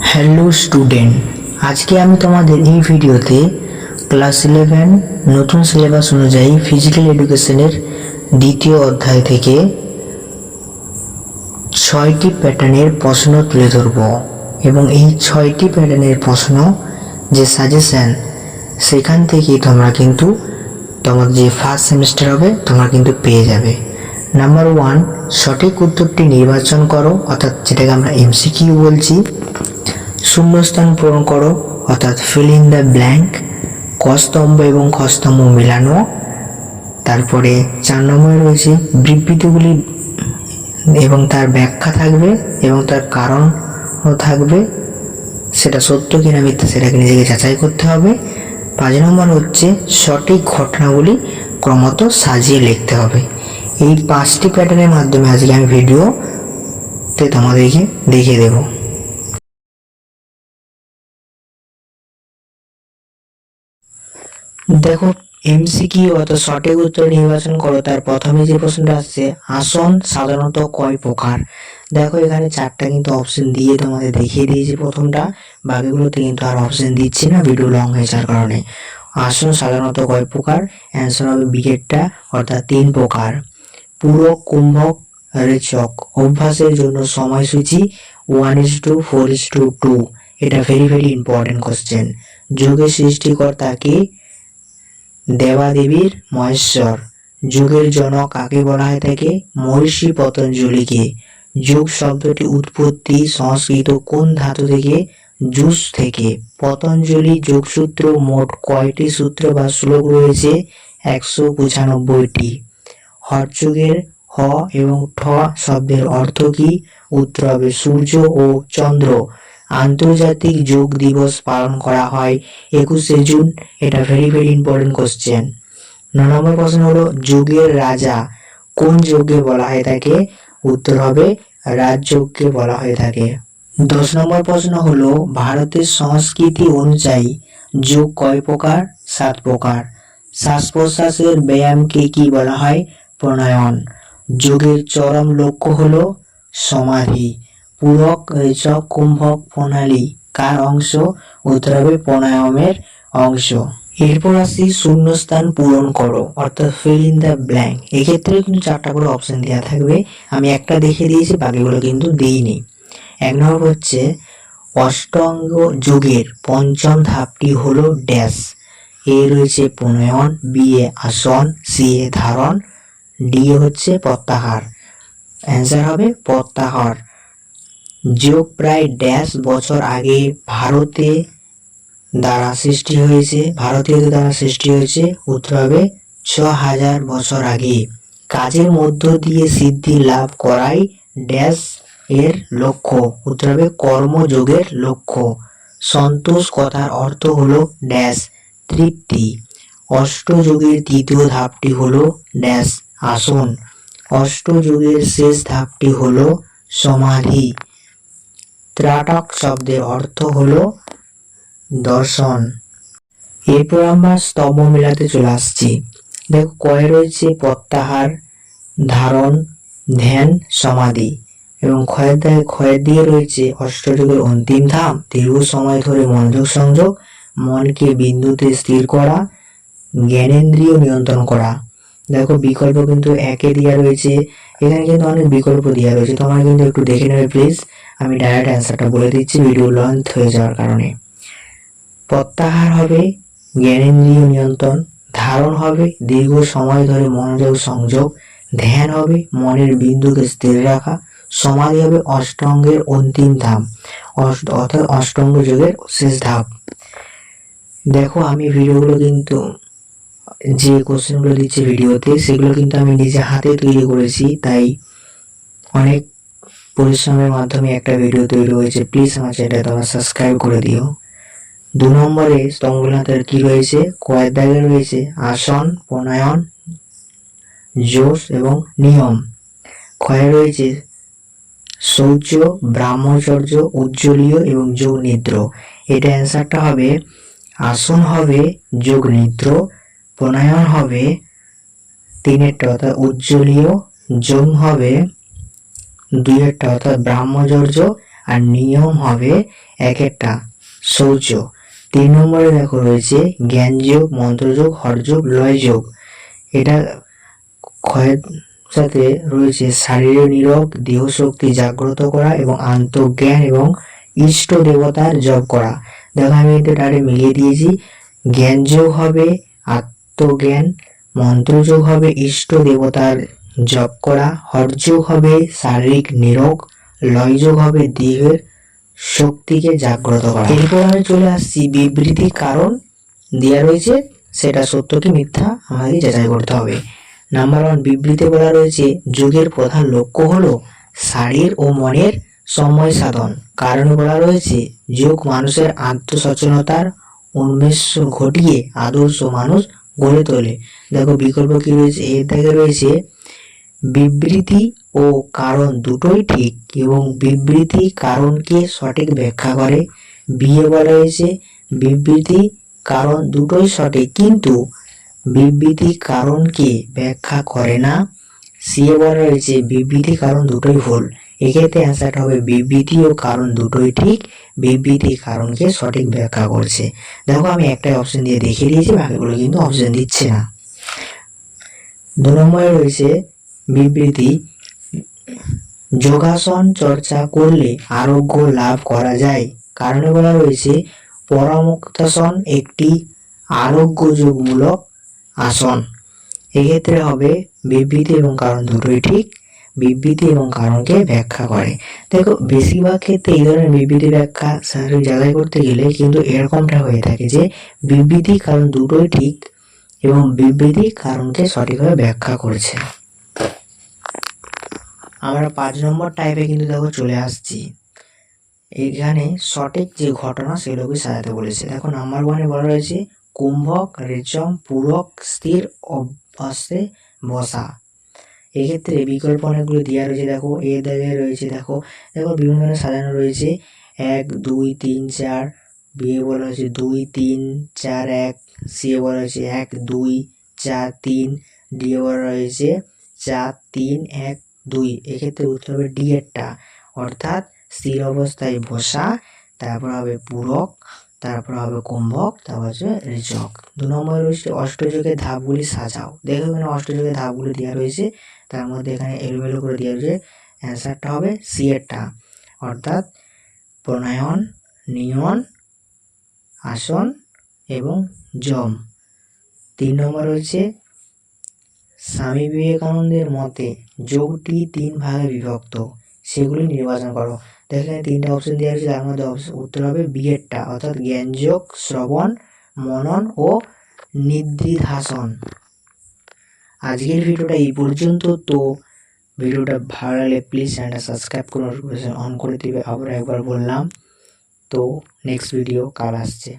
Hello student আজকে আমি তোমাদের এই ভিডিওতে ক্লাস ইলেভেন নতুন সিলেবাস অনুযায়ী ফিজিক্যাল এডুকেশনের দ্বিতীয় অধ্যায় থেকে ছয়টি প্যাটার্নের প্রশ্ন তুলে ধরব। এবং এই ছয়টি প্যাটার্নের প্রশ্ন যে সাজেশন সেখান থেকে তোমরা কিন্তু তোমার যে ফার্স্ট সেমিস্টার হবে, তোমরা কিন্তু পেয়ে যাবে। নাম্বার ওয়ান সঠিক উত্তরটি নির্বাচন করো, অর্থাৎ যেটাকে আমরা এমসিকিউ বলছি। শূন্যস্থান পূরণ করো, অর্থাৎ ফিল ইন দ্য ব্ল্যাঙ্ক কস্তম্ভ এবং খস্তম্ভ মেলানো। তারপরে চার নম্বরে রয়েছে বিবৃতিগুলি এবং তার ব্যাখ্যা থাকবে এবং তার কারণও থাকবে। সেটা সত্য কিনা মিথ্যা সেটাকে নিজেকে যাচাই করতে হবে। পাঁচ নম্বর হচ্ছে সঠিক ঘটনাগুলি ক্রমত সাজিয়ে লিখতে হবে। এই পাঁচটি প্যাটার্নের মাধ্যমে আজকে আমি ভিডিওতে তোমাদেরকে দেখিয়ে দেবো। দেখো এমসিকিউ অর্থাৎ সঠিক উত্তর নির্বাচন করো, তার প্রথমে যে প্রশ্নটা আসছে, আসন সাধারণত কয় প্রকার? দেখো, এখানে চারটা কিন্তু অপশন দিয়ে তোমাদের দেখিয়ে দিয়েছি প্রথমটা, বাকিগুলোতে কিন্তু আর অপশন দিচ্ছি না ভিডিও লং হয়ে যাওয়ার কারণে। আসন সাধারণত কয় প্রকার? অ্যান্সার হবে বিকেটটা অর্থাৎ তিন প্রকার। পুরো কুম্ভক, রেচক। অভ্যাসের জন্য সময়সূচি one is two four is two two এটা ভেরি ভেরি ইম্পর্টেন্ট কোশ্চেন যোগের সৃষ্টিকর্তাকে দেবাদেবীর মহেশ্বর। যুগের জনক কাকে বলা হয় থাকে মহর্ষি পতঞ্জলিকে। যুগ শব্দটি উৎপত্তি, সংস্কৃত কোন ধাতু থেকে? জুস থেকে। পতঞ্জলি যোগসূত্র মোট কয়টি সূত্র বা শ্লোক রয়েছে? একশো পঁচানব্বইটি। হরযুগের হ এবং ঠ শব্দের অর্থ কি? উত্তর হবে সূর্য ও চন্দ্র। আন্তর্জাতিক যোগ দিবস পালন করা হয় একুশে জুন। এটা ভেরি ভেরি ইম্পর্টেন্ট কোশ্চেন ন নম্বর প্রশ্ন হলো, যুগের রাজা কোন যজ্ঞে বলা হয়ে থাকে? উত্তর হবে রাজযজ্ঞে বলা হয়ে থাকে। দশ নম্বর প্রশ্ন হলো, ভারতের সংস্কৃতি অনুযায়ী যোগ কয় প্রকার? সাত প্রকার। শ্বাস প্রশ্বাসের ব্যায়ামকে কি বলা হয়? প্রণয়ন। যোগের চরম লক্ষ্য হলো সমাধি। পূরক রেচক কুম্ভক প্রণালী। কার অংশ? উত্তর হবে প্রাণায়ামের অংশ। এরপর আসি শূন্যস্থান পূরণ করো, অর্থাৎ ফিল ইন দ্য ব্ল্যাঙ্ক এক্ষেত্রে কিন্তু চারটা করে অপশন দেওয়া থাকবে। আমি একটা দেখে দিয়েছি, বাকিগুলো কিন্তু দিইনি। এক নম্বর হচ্ছে অষ্টাঙ্গ যুগের পঞ্চম ধাপটি হলো ড্যাশ এ রয়েছে প্রণয়ন বি এ আসন সি এ ধারণ ডি হচ্ছে প্রত্যাহার। অ্যান্সার হবে প্রত্যাহার। যোগ প্রায় ড্যাশ বছর আগে ভারতে দ্বারা সৃষ্টি হয়েছে, ভারতীয়দের দ্বারা সৃষ্টি হয়েছে। উত্তর ছ হাজার বছর আগে। কাজের মধ্য দিয়ে সিদ্ধি লাভ করাই ড্যাশ এর লক্ষ্য। উত্তর হবে কর্মযোগের লক্ষ্য। সন্তোষ কথার অর্থ হলো ড্যাশ, তৃপ্তি। অষ্টযোগের তৃতীয় ধাপটি হলো ড্যাশ, আসন। অষ্টযোগের শেষ ধাপটি হলো সমাধি। ত্রাটক শব্দের অর্থ হলো দর্শন। এরপর আমরা স্তম্ভ মেলাতে চলে আসছি। দেখো কয়ে রয়েছে প্রত্যাহার, ধারণ, ধ্যান, সমাধি এবং ক্ষয়ের দায়ে ক্ষয়ের দিয়ে রয়েছে অষ্টযোগের অন্তিম ধাম, দীর্ঘ সময় ধরে মনোযোগ সংযোগ, মনকে বিন্দুতে স্থির করা, জ্ঞানেন্দ্রিয় নিয়ন্ত্রণ করা। দেখো বিকল্প কিন্তু একে দেওয়া রয়েছে এখানে কিন্তু অনেক বিকল্প দেওয়া রয়েছে। তোমার কিন্তু একটু দেখে নেবে প্লিজ আমি ডাইরেক্ট অ্যান্সারটা বলে দিচ্ছি ভিডিও লঞ্চ হয়ে যাওয়ার কারণে। প্রত্যাহার হবে জ্ঞানেন্দ্রিয় নিয়ন্ত্রণ। ধারণ হবে, দীর্ঘ সময় ধরে মনোযোগ সংযোগ। ধ্যান হবে, মনের বিন্দুকে স্থির রাখা। সমাধি হবে, অষ্টঙ্গের অন্তিম অষ্ট- অর্থাৎ অষ্টঙ্গ যুগের শেষ ধাপ। দেখো, আমি ভিডিওগুলো কিন্তু যে কোশ্চেনগুলো দিচ্ছে ভিডিওতে, সেগুলো কিন্তু আমি নিজে হাতে তৈরি করেছি, তাই অনেক পরিশ্রমের মাধ্যমে একটা ভিডিও তৈরি হয়েছে। প্লিজ আমার চ্যানেলটা তোমরা সাবস্ক্রাইব করে দিও। দু নম্বরে স্তম্ভনাথের কি রয়েছে? কয়েক দাগে রয়েছে আসন, প্রণয়ন, জোশ এবং নিয়ম। ক্ষয়ে রয়েছে শৌর্য ব্রাহ্মচর্য, উজ্জ্বলীয় এবং যোগ নিদ্র এটা অ্যান্সারটা হবে, আসন হবে যোগ প্রণয়ন হবে তিনেরটা অর্থাৎ উজ্জ্বলীয় যোগ হবে দুইয়েরটা অর্থাৎ ব্রাহ্মচর্য, আর নিয়ম হবে এক একটা শৌচ তিন নম্বরে দেখো রয়েছে জ্ঞানযোগ, মন্ত্রযোগ, হরযোগ, লয়যোগ। এটা ক্ষয়ের সাথে রয়েছে শারীরিক নিরোগ দেহ শক্তি জাগ্রত করা এবং আন্তঃজ্ঞান এবং ইষ্ট দেবতার জপ করা। দেখো আমি এটা মিলিয়ে দিয়েছি। জ্ঞান যোগ হবে আত্মজ্ঞান মন্ত্রযোগ হবে ইষ্ট দেবতার জপ করা, হরযোগ হবে শারীরিক নিরোগ, লয়যোগ হবে দেহের শক্তিকে জাগ্রত করা। এরপর আমি চলে আসছি বিবৃতি কারণ দেওয়া রয়েছে, সেটা সত্য কি মিথ্যা আমাকে যাচাই করতে হবে। নাম্বার ওয়ান বিবৃতি বলা রয়েছে, যোগের প্রধান লক্ষ্য হলো শারীর ও মনের সময় সাধন। কারণে বলা রয়েছে, যোগ মানুষের আত্মসচেতনতার উন্মেষ ঘটিয়ে আদর্শ মানুষ গড়ে তোলে। দেখো, বিকল্প কি রয়েছে? এর দাগে রয়েছে বিবৃতি ও কারণ দুটোই ঠিক এবং বিবৃতি কারণকে সঠিক ব্যাখ্যা করে। বিয়ে বলা হয়েছে, বিবৃতি কারণ দুটোই সঠিক, কিন্তু বিবৃতি কারণকে ব্যাখ্যা করে না। সিএ বলা রয়েছে বিবৃতি কারণ দুটোই ভুল। এক্ষেত্রে অ্যান্সারটা হবে বিবৃতি ও কারণ দুটোই ঠিক বিবৃতি কারণকে সঠিক ব্যাখ্যা করছে। দেখো আমি একটাই অপশন দিয়ে দেখিয়ে দিয়েছি, বাকিগুলো কিন্তু অপশন দিচ্ছে না। দু নম্বরে রয়েছে বিবৃতি, যোগাসন চর্চা করলে আরোগ্য লাভ করা যায়। কারণে বলা রয়েছে পরামুক্তাসন একটি আরোগ্যযোগমূলক আসন। এক্ষেত্রে হবে বিবৃতি এবং কারণ দুটোই ঠিক। বিবৃতি এবং কারণকে ব্যাখ্যা করে। দেখো, বেশিরভাগ ক্ষেত্রে এই ধরনের বিবৃতি ব্যাখ্যা শারীরিক যাচাই করতে গেলে কিন্তু এরকমটা হয়ে থাকে যে বিবৃতি কারণ দুটোই ঠিক এবং বিবৃতি কারণকে সঠিকভাবে ব্যাখ্যা করছে। আমরা পাঁচ নম্বর টাইপে কিন্তু দেখো চলে আসছি। এখানে সঠিক যে ঘটনা সেগুলোকে সাজাতে বলেছে। দেখো নাম্বার ওয়ানে বলা রয়েছে, কুম্ভক, রেচম, পূরক, স্থির, অভ্যাসে বসা। এক্ষেত্রে বিকল্প অনেকগুলো দেওয়া রয়েছে, দেখো, এ দাগে রয়েছে, দেখো দেখো, বিভিন্ন ধরনের সাজানো রয়েছে। এক, দুই, তিন, চার বিয়ে বলা হয়েছে, দুই, তিন, চার, এক, সি এ বলা হয়েছে, এক, দুই, চার, তিন, ডি এ বলা রয়েছে চার, তিন, এক, দুই। এক্ষেত্রে উত্তর হবে ডি এরটা অর্থাৎ স্থির অবস্থায় বসা, তারপর হবে পূরক তারপর হবে কুম্ভক, তারপর হচ্ছে রেচক দু নম্বর রয়েছে অষ্টযোগের ধাপগুলি সাজাও। দেখো এখানে অষ্টযোগের ধাপগুলি দেওয়া রয়েছে। তার মধ্যে এখানে এলোমেলো করে দেওয়া রয়েছে। অ্যান্সারটা হবে সি এরটা অর্থাৎ প্রণয়ন, নিয়ন, আসন এবং জম তিন নম্বর রয়েছে স্বামী বিবেকানন্দের মতে যোগটি তিন ভাগে বিভক্ত। সেগুলি নির্বাচন করো। দেখেন তিনটা অপশন দেওয়া আছে তার মধ্যে উত্তর হবে বিয়েরটা অর্থাৎ জ্ঞানযোগ, শ্রবণ, মনন ও নিদ্রিধাসন আজকের ভিডিওটা এই পর্যন্ত। তো ভিডিওটা ভালো লাগলে প্লিজ চ্যানেলটা সাবস্ক্রাইব করে অন করে দিবে, আবার একবার বললাম। তো নেক্সট ভিডিও কাল আসছে।